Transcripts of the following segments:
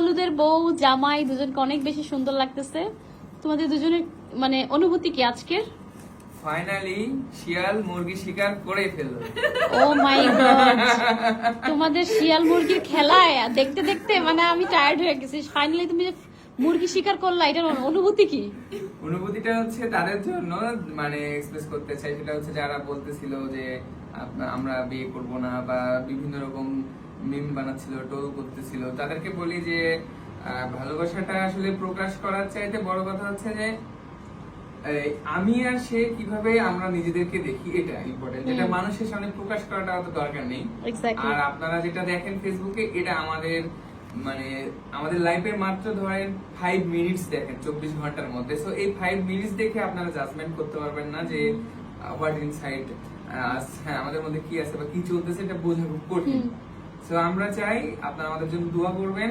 হলুদের বউ জামাই দুজনকে অনেক বেশি সুন্দর লাগতেছে। তোমাদের দুজনের মানে অনুভূতি কি আজকের? ফাইনালি শিয়াল মুরগি শিকার করে ফেলল। ও মাই গড তোমাদের শিয়াল মুরগির খেলায় দেখতে দেখতে মানে আমি টায়ার্ড হয়ে গেছি। ফাইনালি তুমি যে মুরগি শিকার করলা এটার অনুভূতি কি? অনুভূতিটা হচ্ছে তাদের জন্য মানে এক্সপ্রেস করতে চাই। সেটা হচ্ছে যারা বলতেছিল যে আমরা বিয়ে করব না বা বিভিন্ন রকম মিম বানাচ্ছিল টোল করতেছিল। তাদেরকে বলি যে ভালোবাসাটা আসলে প্রকাশ করার চাইতে বড় কথা হচ্ছে যে আমি আর সে কীভাবে আমরা নিজেদেরকে দেখি এটা ইম্পর্টেন্ট যেটা মানুষের সামনে প্রকাশ করাটা অত দরকার নেই। আর আপনারা যেটা দেখেন ফেসবুকে এটা আমাদের মানে আমাদের লাইফে মাত্র ধরেন ফাইভ মিনিটস দেখেন চব্বিশ ঘণ্টার মধ্যে। সো এই ফাইভ মিনিটস দেখে আপনারা জাজমেন্ট করতে পারবেন না যে হোয়াট ইনসাইড হ্যাঁ আমাদের মধ্যে কি আছে বা কি চলতেছে এটা বোঝা খুব কঠিন। সো আমরা চাই আপনারা আমাদের জন্য দোয়া করবেন।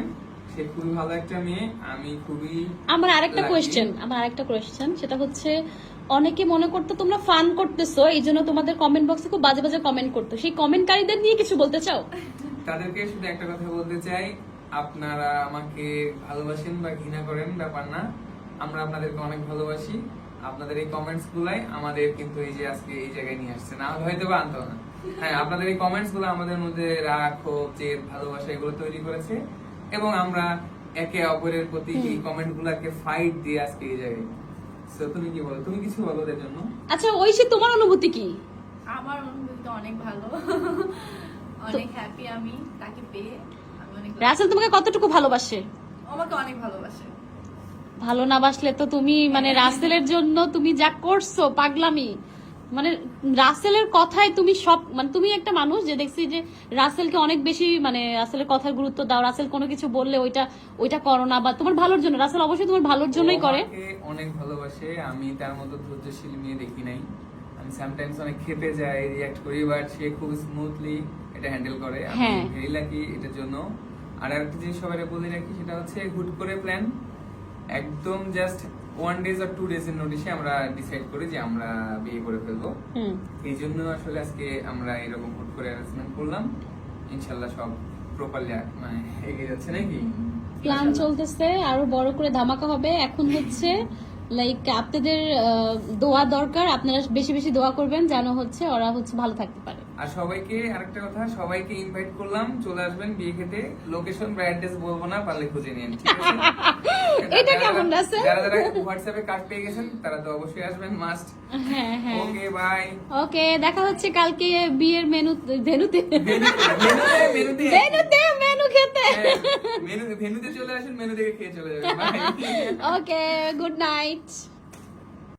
সে খুবই ভালো একটা মেয়ে আমি খুবই আমার আরেকটা কোয়েশ্চেন আমার আরেকটা কোয়েশ্চেন সেটা হচ্ছে অনেকে মনে করতো তোমরা ফান করতেছো এই জন্য তোমাদের কমেন্ট বক্সে খুব বাজে বাজে কমেন্ট করতো। সেই কমেন্টকারীদের নিয়ে কিছু বলতে চাও? তাদেরকে শুধু একটা কথা বলতে চাই আপনারা আমাকে ভালোবাসেন বা ঘৃণা করেন ব্যাপার না। আমরা আপনাদেরকে অনেক ভালোবাসি। আপনাদের এই কমেন্টস গুলাই আমাদের কিন্তু এই যে আজকে এই জায়গায় নিয়ে আসছে। না হয়তো বা আনতো না। হ্যাঁ আপনাদের এই কমেন্টসগুলো আমাদের মধ্যে রাগ ক্ষোভ জেদ ভালোবাসা এগুলো তৈরি করেছে এবং আমরা একে অপরের প্রতি এই কমেন্ট গুলাকে ফাইট দিয়ে আজকে এই জায়গায়। তুমি কি বলো? তুমি কিছু বলো ওদের জন্য? আচ্ছা ঐশী তোমার অনুভূতি কি? আমার অনুভূতি অনেক ভালো। অনেক হ্যাপি আমি তাকে পেয়ে আমি অনেক রাসেল তোমাকে কতটুকু ভালোবাসে? আমাকে অনেক ভালোবাসে। ভালো না বাসলে তো তুমি মানে রাসেলের জন্য তুমি যা করছ পাগলামি। মানে রাসেলের কথায় তুমি সব মানে তুমি একটা মানুষ যে দেখছি যে রাসেলকে অনেক বেশি মানে রাসেলের কথার গুরুত্ব দাও রাসেল কোনো কিছু বললে ওইটা ওইটা করো না বা তোমার ভালোর জন্য রাসেল অবশ্যই তোমার ভালোর জন্যই করে। অনেক ভালোবাসে আমি তার মতো ধৈর্যশীল মেয়ে দেখি নাই। আমি সামটাইমস অনেক খেপে যাই রিয়াক্ট করি বাট সে খুব স্মুথলি এটা হ্যান্ডেল করে। আমি হ্যাঁ। ভেরি লাকি এটার জন্য। আর একটা জিনিস সবাই বলে রাখি সেটা হচ্ছে হুট করে প্ল্যান একদম জাস্ট ওয়ান ডেজ আর টু ডেজ এর নোটিশে আমরা ডিসাইড করি যে আমরা বিয়ে করে ফেলব। এই জন্য আসলে আজকে আমরা এরকম হুট করে অ্যারেঞ্জমেন্ট করলাম। ইনশাল্লাহ সব প্রপারলি মানে এগিয়ে যাচ্ছে নাকি? প্ল্যান চলতেছে আরও বড় করে ধামাকা হবে। এখন হচ্ছে লাইক আপনাদের দোয়া দরকার আপনারা বেশি বেশি দোয়া করবেন যেন হচ্ছে ওরা হচ্ছে ভালো থাকতে পারে। আর সবাইকে আরেকটা কথা সবাইকে ইনভাইট করলাম চলে আসবেন বিয়ে খেতে। লোকেশন বা অ্যাড্রেস বলব না পারলে খুঁজে নিন এটা কেমন রাসেল? যারা যারা হোয়াটসঅ্যাপে কার্ড পেয়ে গেছেন তারা তো অবশ্যই আসবেন মাস্ট হ্যাঁ হ্যাঁ। ওকে বাই ওকে দেখা হচ্ছে কালকে বিয়ের মেনু ভেনুতে ভেনুতে মেনু খেতে। হ্যাঁ, মেনু মেনুতে চলে আসেন মেনু থেকে খেয়ে চলে যাবেন। Okay good night